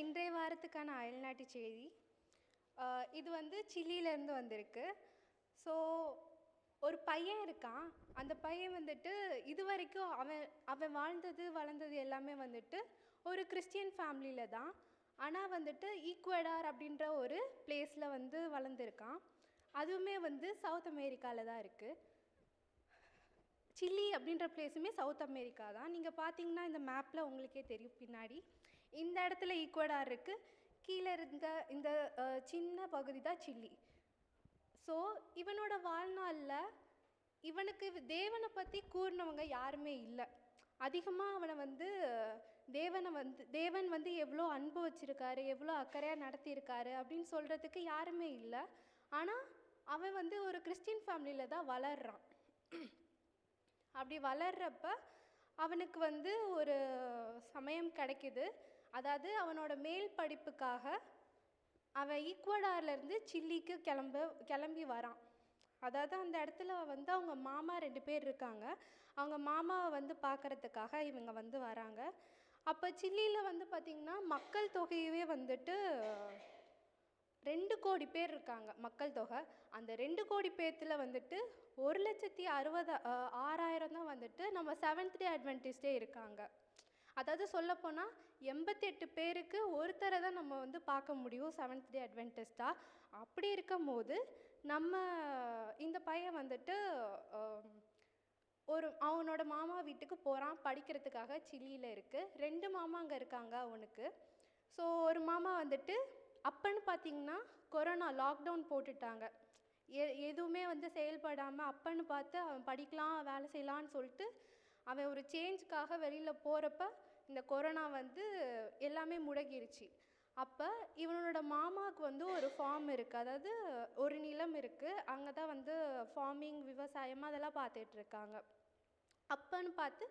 இன்றைய வாரத்துக்கான அயல்நாட்டு செய்தி. இது வந்து சில்லியிலேருந்து வந்திருக்கு. ஸோ ஒரு பையன் இருக்கான். அந்த பையன் வந்துட்டு இது வரைக்கும் அவன் அவன் வாழ்ந்தது வளர்ந்தது எல்லாமே வந்துட்டு ஒரு கிறிஸ்டியன் ஃபேமிலியில் தான். ஆனால் வந்துட்டு ஈக்குவடார் அப்படின்ற ஒரு பிளேஸில் வந்து வளர்ந்துருக்கான். அதுவுமே வந்து சவுத் அமெரிக்காவில் தான் இருக்குது சில்லி அப்படின்ற பிளேஸுமே சவுத் அமெரிக்கா தான். நீங்கள் பார்த்தீங்கன்னா இந்த மேப்பில் உங்களுக்கே தெரியும் பின்னாடி. இந்த இடத்துல ஈக்குவடாக இருக்குது கீழே இருந்த இந்த சின்ன பகுதி தான் சில்லி. ஸோ இவனோட வாழ்நாளில் இவனுக்கு தேவனை பற்றி கூறினவங்க யாருமே இல்லை. அதிகமாக அவனை வந்து தேவனை வந்து தேவன் வந்து எவ்வளோ அன்பு வச்சுருக்காரு எவ்வளோ அக்கறையாக நடத்தியிருக்காரு அப்படின்னு சொல்கிறதுக்கு யாருமே இல்லை. ஆனால் அவன் வந்து ஒரு கிறிஸ்டின் ஃபேமிலியில் தான் வளர்றான். அப்படி வளர்றப்ப அவனுக்கு வந்து ஒரு சமயம் கிடைக்குது. அதாவது அவனோட மேல் படிப்புக்காக அவன் ஈக்குவடார்லேருந்து சில்லிக்கு கிளம்ப கிளம்பி வரான். அதாவது அந்த இடத்துல வந்து அவங்க மாமா ரெண்டு பேர் இருக்காங்க. அவங்க மாமாவை வந்து பார்க்கறதுக்காக இவங்க வந்து வராங்க. அப்போ சில்லியில் வந்து பார்த்திங்கன்னா மக்கள் தொகையவே வந்துட்டு ரெண்டு கோடி பேர் இருக்காங்க மக்கள் தொகை. அந்த ரெண்டு கோடி பேர்த்தில் வந்துட்டு ஒரு லட்சத்தி அறுபது ஆறாயிரம் தான் வந்துட்டு நம்ம செவன்த் டே அட்வென்டிஸ்டே இருக்காங்க. அதாவது சொல்லப்போனால் எண்பத்தெட்டு பேருக்கு ஒருத்தரை தான் நம்ம வந்து பார்க்க முடியும் செவன்த் டே அட்வென்டிஸ்டாக அப்படி இருக்கும் போது நம்ம இந்த பையன் வந்துட்டு ஒரு அவனோட மாமா வீட்டுக்கு போகிறான் படிக்கிறதுக்காக சில்லியில் இருக்குது ரெண்டு மாமா அங்கே இருக்காங்க அவனுக்கு. ஸோ ஒரு மாமா வந்துட்டு அப்பன்னு பார்த்தீங்கன்னா கொரோனா லாக்டவுன் போட்டுட்டாங்க. எ எதுவுமே வந்து செயல்படாமல் அப்பன்னு பார்த்து அவன் படிக்கலாம் வேலை செய்யலான்னு சொல்லிட்டு அவன் ஒரு சேஞ்சுக்காக வெளியில் போகிறப்ப இந்த கொரோனா வந்து எல்லாமே முடங்கிருச்சு. அப்போ இவனோட மாமாவுக்கு வந்து ஒரு ஃபார்ம் இருக்குது அதாவது ஒரு நிலம் இருக்குது அங்கே தான் வந்து ஃபார்மிங் விவசாயம் அதெல்லாம் பார்த்துட்ருக்காங்க அப்போன்னு அப்பன்னு பார்த்து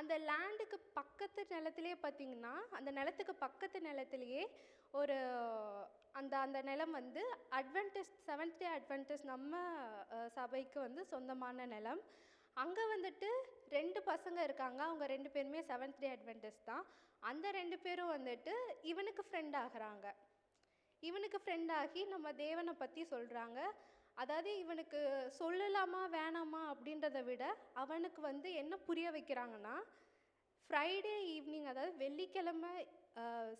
அந்த லேண்டுக்கு பக்கத்து நிலத்திலே பார்த்தீங்கன்னா அந்த நிலத்துக்கு பக்கத்து நிலத்திலேயே ஒரு அந்த அந்த நிலம் வந்து அட்வென்டேஜ் செவன்த் டே அட்வென்டேஜ் நம்ம சபைக்கு வந்து சொந்தமான நிலம். அங்கே வந்துட்டு ரெண்டு பசங்க இருக்காங்க. அவங்க ரெண்டு பேருமே செவன்த் டே அட்வென்டிஸ்ட் தான். அந்த ரெண்டு பேரும் வந்துட்டு இவனுக்கு ஃப்ரெண்ட் ஆகிறாங்க. இவனுக்கு ஃப்ரெண்ட் ஆகி நம்ம தேவனை பற்றி சொல்கிறாங்க அதாவது இவனுக்கு சொல்லலாமா வேணாமா அப்படின்றத விட அவனுக்கு வந்து என்ன புரிய வைக்கிறாங்கன்னா ஃப்ரைடே ஈவினிங் அதாவது வெள்ளிக்கிழமை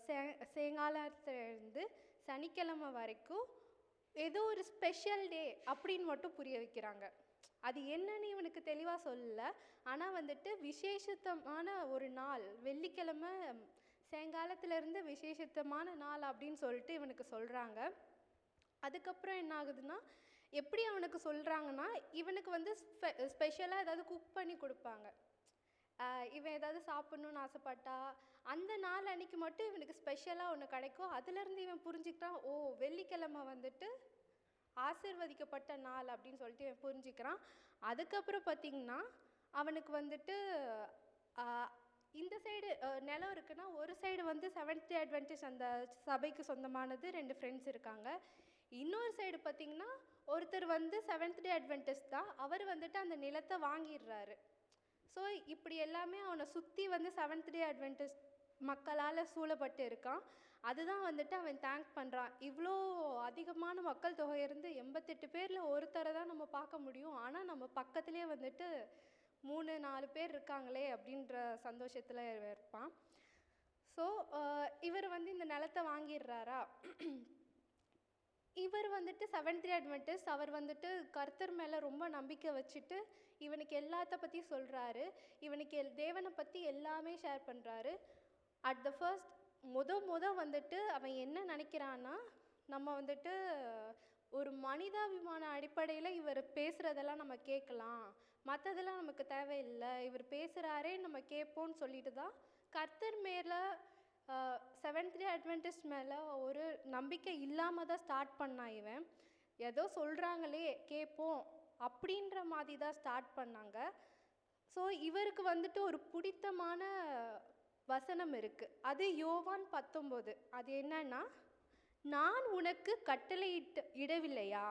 சே சேங்காலத்துலேருந்து சனிக்கிழமை வரைக்கும் ஏதோ ஒரு ஸ்பெஷல் டே அப்படின்னு மட்டும் புரிய வைக்கிறாங்க. அது என்னன்னு இவனுக்கு தெளிவாக சொல்லலை. ஆனால் வந்துட்டு விசேஷத்தமான ஒரு நாள் வெள்ளிக்கிழமை சாயங்காலத்துலேருந்து விசேஷத்தமான நாள் அப்படின்னு சொல்லிட்டு இவனுக்கு சொல்கிறாங்க அதுக்கப்புறம் என்ன ஆகுதுன்னா எப்படி அவனுக்கு சொல்கிறாங்கன்னா இவனுக்கு வந்து ஸ்பெ ஸ்பெஷலாக ஏதாவது குக் பண்ணி கொடுப்பாங்க. இவன் ஏதாவது சாப்பிட்ணுன்னு ஆசைப்பட்டா அந்த நாள் அன்னைக்கு மட்டும் இவனுக்கு ஸ்பெஷலாக ஒன்று கிடைக்கும். அதுலேருந்து இவன் புரிஞ்சுக்கிட்டான் ஓ வெள்ளிக்கிழமை வந்துட்டு ஆசிர்வதிக்கப்பட்ட நாள் அப்படின்னு சொல்லிட்டு இவன் புரிஞ்சுக்கிறான். அதுக்கப்புறம் பார்த்திங்கன்னா அவனுக்கு வந்துட்டு இந்த சைடு நிலம் இருக்குன்னா ஒரு சைடு வந்து செவன்த் டே அட்வான்டேஜ் அந்த சபைக்கு சொந்தமானது ரெண்டு ஃப்ரெண்ட்ஸ் இருக்காங்க. இன்னொரு சைடு பார்த்திங்கன்னா ஒருத்தர் வந்து செவன்த் டே அட்வான்டேஜ் தான் அவர் வந்துட்டு அந்த நிலத்தை வாங்கிடுறாரு. ஸோ இப்படி எல்லாமே அவனை சுற்றி வந்து செவன்த் டே அட்வான்டேஜ் மக்களால் சூழப்பட்டு இருக்கான். அதுதான் வந்துட்டு அவன் தேங்க் பண்ணுறான் இவ்வளோ அதிகமான மக்கள் தொகை இருந்து எண்பத்தெட்டு பேரில் ஒருத்தரை தான் நம்ம பார்க்க முடியும். ஆனால் நம்ம பக்கத்துலேயே வந்துட்டு மூணு நாலு பேர் இருக்காங்களே அப்படின்ற சந்தோஷத்தில் இருப்பான். ஸோ இவர் வந்து இந்த நிலத்தை வாங்கிடுறாரா? இவர் வந்துட்டு செவன்த் டே அட்வென்டிஸ் அவர் வந்துட்டு கர்த்தர் மேலே ரொம்ப நம்பிக்கை வச்சுட்டு இவனுக்கு எல்லாத்த பற்றி சொல்கிறாரு இவனுக்கு எல் தேவனை பற்றி எல்லாமே ஷேர் பண்ணுறாரு அட் த ஃபர்ஸ்ட் முத முத வந்துட்டு அவன் என்ன நினைக்கிறான்னா நம்ம வந்துட்டு ஒரு மனிதாபிமான அடிப்படையில் இவர் பேசுகிறதெல்லாம் நம்ம கேட்கலாம். மற்றதெல்லாம் நமக்கு தேவையில்லை. இவர் பேசுகிறாரே நம்ம கேட்போம்னு சொல்லிட்டு தான் கர்த்தர் மேலே செவன்த் டே அட்வென்டிஸ்ட் மேலே ஒரு நம்பிக்கை இல்லாமல் தான் ஸ்டார்ட் பண்ணான் இவன். ஏதோ சொல்கிறாங்களே கேட்போம் அப்படின்ற மாதிரி தான் ஸ்டார்ட் பண்ணாங்க. ஸோ இவருக்கு வந்துட்டு ஒரு பிடித்தமான வசனம் இருக்குது அது யோவான் பத்தொம்போது அது என்னன்னா நான் உனக்கு கட்டளையிட்டு இடவில்லையா?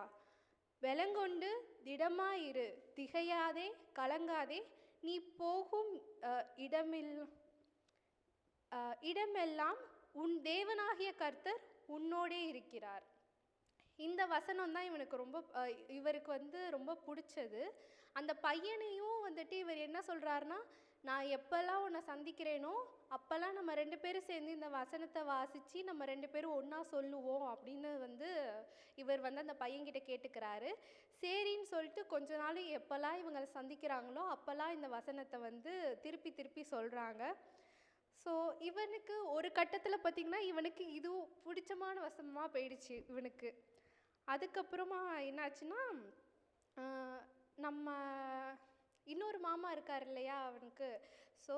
வெலங்கொண்டு திடமாயிரு. திகையாதே கலங்காதே. நீ போகும் இடமில் இடமெல்லாம் உன் தேவனாகிய கர்த்தர் உன்னோடே இருக்கிறார். இந்த வசனம் தான் இவனுக்கு ரொம்ப இவருக்கு வந்து ரொம்ப பிடிச்சது. அந்த பையனையும் வந்துட்டு இவர் என்ன சொல்கிறாருன்னா நான் எப்போல்லாம் உன்னை சந்திக்கிறேனோ அப்போல்லாம் நம்ம ரெண்டு பேரும் சேர்ந்து இந்த வசனத்தை வாசித்து நம்ம ரெண்டு பேரும் ஒன்றா சொல்லுவோம் அப்படின்னு வந்து இவர் வந்து அந்த பையன்கிட்ட கேட்டுக்கிறாரு. சரின்னு சொல்லிட்டு கொஞ்ச நாள் எப்போல்லாம் இவங்களை சந்திக்கிறாங்களோ அப்போல்லாம் இந்த வசனத்தை வந்து திருப்பி திருப்பி சொல்கிறாங்க ஸோ இவனுக்கு ஒரு கட்டத்தில் பார்த்திங்கன்னா இவனுக்கு இது பிடிச்சமான வசனமாக போயிடுச்சு இவனுக்கு. அதுக்கப்புறமா என்னாச்சுன்னா நம்ம இன்னொரு மாமா இருக்கார் இல்லையா அவனுக்கு? ஸோ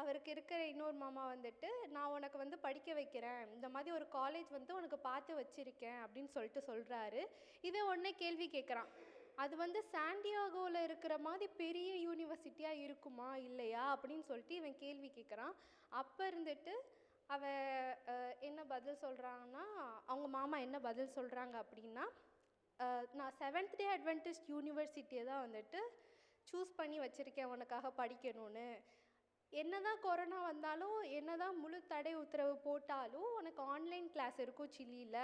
அவருக்கு இருக்கிற இன்னொரு மாமா வந்துட்டு நான் உனக்கு வந்து படிக்க வைக்கிறேன். இந்த மாதிரி ஒரு காலேஜ் வந்து உனக்கு பார்த்து வச்சுருக்கேன். அப்படின்னு சொல்லிட்டு சொல்கிறாரு இவன் உடனே கேள்வி கேட்குறான் அது வந்து சாண்டியாகோவில் இருக்கிற மாதிரி பெரிய யூனிவர்சிட்டியாக இருக்குமா? இல்லையா? அப்படின்னு சொல்லிட்டு இவன் கேள்வி கேட்குறான் அப்போ இருந்துட்டு அவ என்ன பதில் சொல்கிறாங்கன்னா அவங்க மாமா என்ன பதில் சொல்கிறாங்க அப்படின்னா நான் செவன்த் டே அட்வென்டிஸ்ட் யூனிவர்சிட்டியை தான் வந்துட்டு சூஸ் பண்ணி வச்சுருக்கேன் உனக்காக படிக்கணும்னு. என்ன தான் கொரோனா வந்தாலும் என்னதான் முழு தடை உத்தரவு போட்டாலும் உனக்கு ஆன்லைன் கிளாஸ் இருக்கும் சில்லியில்.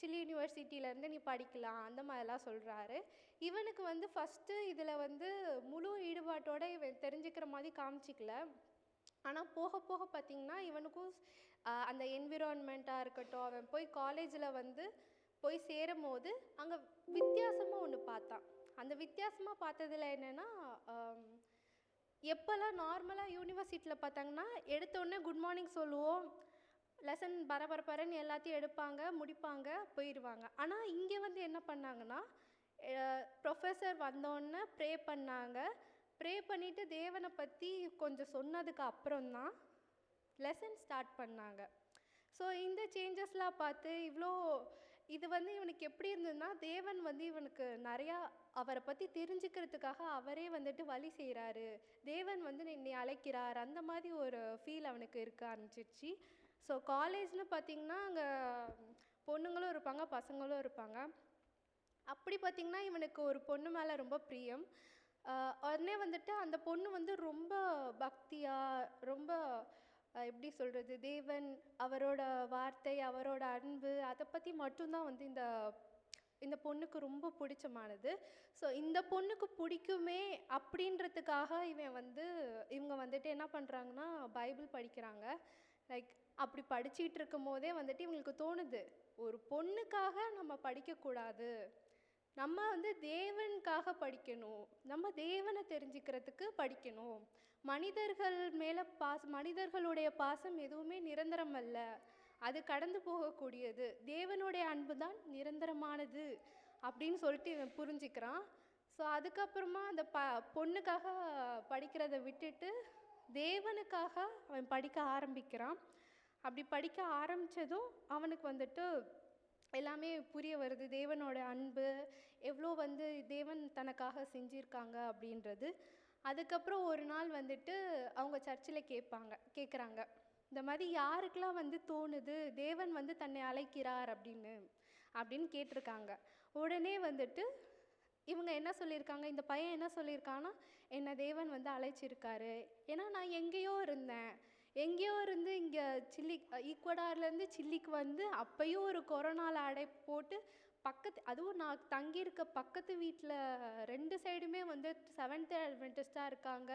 சில்லி யூனிவர்சிட்டியிலேருந்து நீ படிக்கலாம் அந்த மாதிரிலாம் சொல்கிறாரு இவனுக்கு வந்து ஃபஸ்ட்டு இதில் வந்து முழு ஈடுபாட்டோடு இவன் தெரிஞ்சுக்கிற மாதிரி காமிச்சிக்கல. ஆனால் போக போக பார்த்திங்கன்னா இவனுக்கும் அந்த என்விரான்மெண்ட்டாக இருக்கட்டும் அவன் போய் காலேஜில் வந்து போய் சேரும் போது அங்கே வித்தியாசமாக ஒன்று பார்த்தான் அந்த வித்தியாசமாக பார்த்ததுல என்னென்னா எப்போல்லாம் நார்மலாக யூனிவர்சிட்டியில் பார்த்தாங்கன்னா எடுத்தோடனே குட் மார்னிங் சொல்லுவோம். லெசன் பரபரப்பரன்னு எல்லாத்தையும் எடுப்பாங்க முடிப்பாங்க போயிடுவாங்க ஆனால் இங்கே வந்து என்ன பண்ணாங்கன்னா ப்ரொஃபஸர் வந்தோடனே ப்ரே பண்ணாங்க. ப்ரே பண்ணிவிட்டு தேவனை பற்றி கொஞ்சம் சொன்னதுக்கு அப்புறம்தான் லெசன் ஸ்டார்ட் பண்ணாங்க. ஸோ இந்த சேஞ்சஸ்லாம் பார்த்து இவ்வளோ இது வந்து இவனுக்கு எப்படி இருந்ததுன்னா தேவன் வந்து இவனுக்கு நிறையா அவரை பற்றி தெரிஞ்சுக்கிறதுக்காக அவரே வந்துட்டு வழி செய்கிறாரு தேவன் வந்து என்னை அழைக்கிறார். அந்த மாதிரி ஒரு ஃபீல் அவனுக்கு இருக்க ஆரம்பிச்சிருச்சு. ஸோ காலேஜ்னு பார்த்திங்கன்னா அங்கே பொண்ணுங்களும் இருப்பாங்க பசங்களும் இருப்பாங்க. அப்படி பார்த்திங்கன்னா இவனுக்கு ஒரு பொண்ணு மேலே ரொம்ப பிரியம். உடனே வந்துட்டு அந்த பொண்ணு வந்து ரொம்ப பக்தியாக ரொம்ப எப்படி சொல்கிறது தேவன் அவரோட வார்த்தை அவரோட அன்பு அதை பற்றி மட்டும்தான் வந்து இந்த இந்த பொண்ணுக்கு ரொம்ப பிடிச்சமானது. ஸோ இந்த பொண்ணுக்கு பிடிக்குமே அப்படின்றதுக்காக இவன் வந்து இவங்க வந்துட்டு என்ன பண்ணுறாங்கன்னா பைபிள் படிக்கிறாங்க. லைக் அப்படி படிச்சிட்டு இருக்கும் போதே வந்துட்டு இவங்களுக்கு தோணுது ஒரு பொண்ணுக்காக நம்ம படிக்கக்கூடாது. நம்ம வந்து தேவனுக்காக படிக்கணும். நம்ம தேவனை தெரிஞ்சுக்கிறதுக்கு படிக்கணும். மனிதர்கள் மேலே பாச மனிதர்களுடைய பாசம் எதுவுமே நிரந்தரம் அல்ல அது கடந்து போகக்கூடியது. தேவனுடைய அன்பு தான் நிரந்தரமானது அப்படின்னு சொல்லிட்டு இவன் புரிஞ்சுக்கிறான். ஸோ அதுக்கப்புறமா அந்த ப பொண்ணுக்காக படிக்கிறத விட்டுட்டு தேவனுக்காக அவன் படிக்க ஆரம்பிக்கிறான். அப்படி படிக்க ஆரம்பித்ததும் அவனுக்கு வந்துட்டு எல்லாமே புரிய வருது. தேவனோட அன்பு எவ்வளோ வந்து தேவன் தனக்காக செஞ்சிருக்காங்க அப்படின்றது. அதுக்கப்புறம் ஒரு நாள் வந்துட்டு அவங்க சர்ச்சில் கேட்பாங்க கேட்குறாங்க இந்த மாதிரி யாருக்கெல்லாம் வந்து தோணுது தேவன் வந்து தன்னை அழைக்கிறார் அப்படின்னு அப்படின்னு கேட்டிருக்காங்க. உடனே வந்துட்டு இவங்க என்ன சொல்லியிருக்காங்க? இந்த பையன் என்ன சொல்லியிருக்கான்னா என்னை தேவன் வந்து அழைச்சிருக்காரு. ஏன்னா நான் எங்கேயோ இருந்தேன். எங்கேயோ இருந்து இங்கே சில்லி ஈக்குவடார்லேருந்து சில்லிக்கு வந்து அப்பயும் ஒரு கொரோனாவில் அடை போட்டு பக்கத்து அதுவும் நான் தங்கியிருக்க பக்கத்து வீட்டில் ரெண்டு சைடுமே வந்து செவன்த் அட்வென்டிஸ்டாக இருக்காங்க.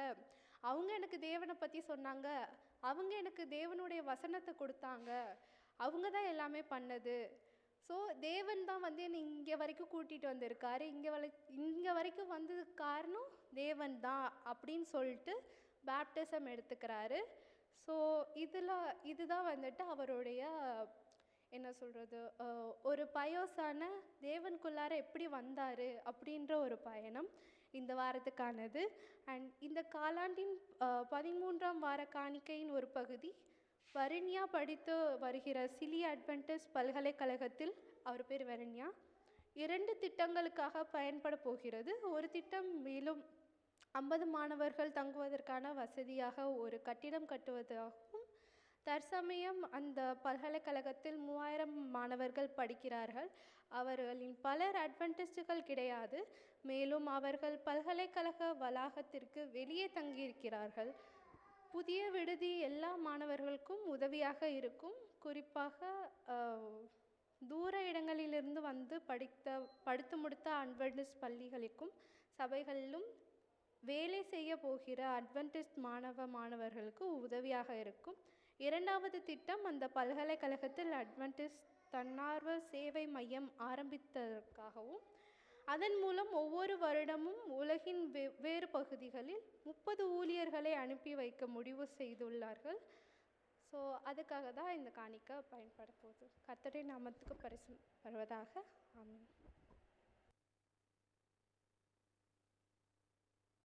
அவங்க எனக்கு தேவனை பற்றி சொன்னாங்க. அவங்க எனக்கு தேவனுடைய வசனத்தை கொடுத்தாங்க. அவங்க தான் எல்லாமே பண்ணது. ஸோ தேவன் தான் வந்து என்னை இங்கே வரைக்கும் கூட்டிகிட்டு வந்திருக்காரு. இங்கே வரை இங்கே வரைக்கும் வந்ததுக்கு காரணம் தேவன் தான் அப்படின்னு சொல்லிட்டு பேப்டிசம் எடுத்துக்கிறாரு. ஸோ இதில் இதுதான் வந்துட்டு அவருடைய என்ன சொல்கிறது ஒரு பயோசான தேவனுக்குள்ளார எப்படி வந்தார் அப்படின்ற ஒரு பயணம் இந்த வாரத்துக்கானது. அண்ட் இந்த காலாண்டின் பதிமூன்றாம் வார காணிக்கையின் ஒரு பகுதி வரண்யா படித்து வருகிற சிலி அட்வென்டஸ் பல்கலைக்கழகத்தில் அவர் பேர் வரண்யா இரண்டு திட்டங்களுக்காக பயன்பட போகிறது. ஒரு திட்டம் மேலும் ஐம்பது மாணவர்கள் தங்குவதற்கான வசதியாக ஒரு கட்டிடம் கட்டுவதாகவும் தற்சமயம் அந்த பல்கலைக்கழகத்தில் மூவாயிரம் மாணவர்கள் படிக்கிறார்கள். அவர்களின் பலர் அட்வென்டிஸ்டுகள் கிடையாது. மேலும் அவர்கள் பல்கலைக்கழக வளாகத்திற்கு வெளியே தங்கியிருக்கிறார்கள். புதிய விடுதி எல்லா மாணவர்களுக்கும் உதவியாக இருக்கும். குறிப்பாக தூர இடங்களிலிருந்து வந்து படித்த படித்து முடித்த அட்வென்டிஸ்ட் பள்ளிகளுக்கும் சபைகளிலும் வேலை செய்ய போகிற அட்வென்டிஸ்ட் மாணவ மாணவர்களுக்கு உதவியாக இருக்கும். இரண்டாவது திட்டம் அந்த பல்கலைக்கழகத்தில் அட்வென்டிஸ்ட் தன்னார்வ சேவை மையம் ஆரம்பித்ததற்காகவும் அதன் மூலம் ஒவ்வொரு வருடமும் உலகின் வெவ்வேறு பகுதிகளில் முப்பது ஊழியர்களை அனுப்பி வைக்க முடிவு செய்துள்ளார்கள். ஸோ அதுக்காக தான் இந்த காணிக்கை பயன்பட போகுது நாமத்துக்கு பரிசு வருவதாக ஆமாம்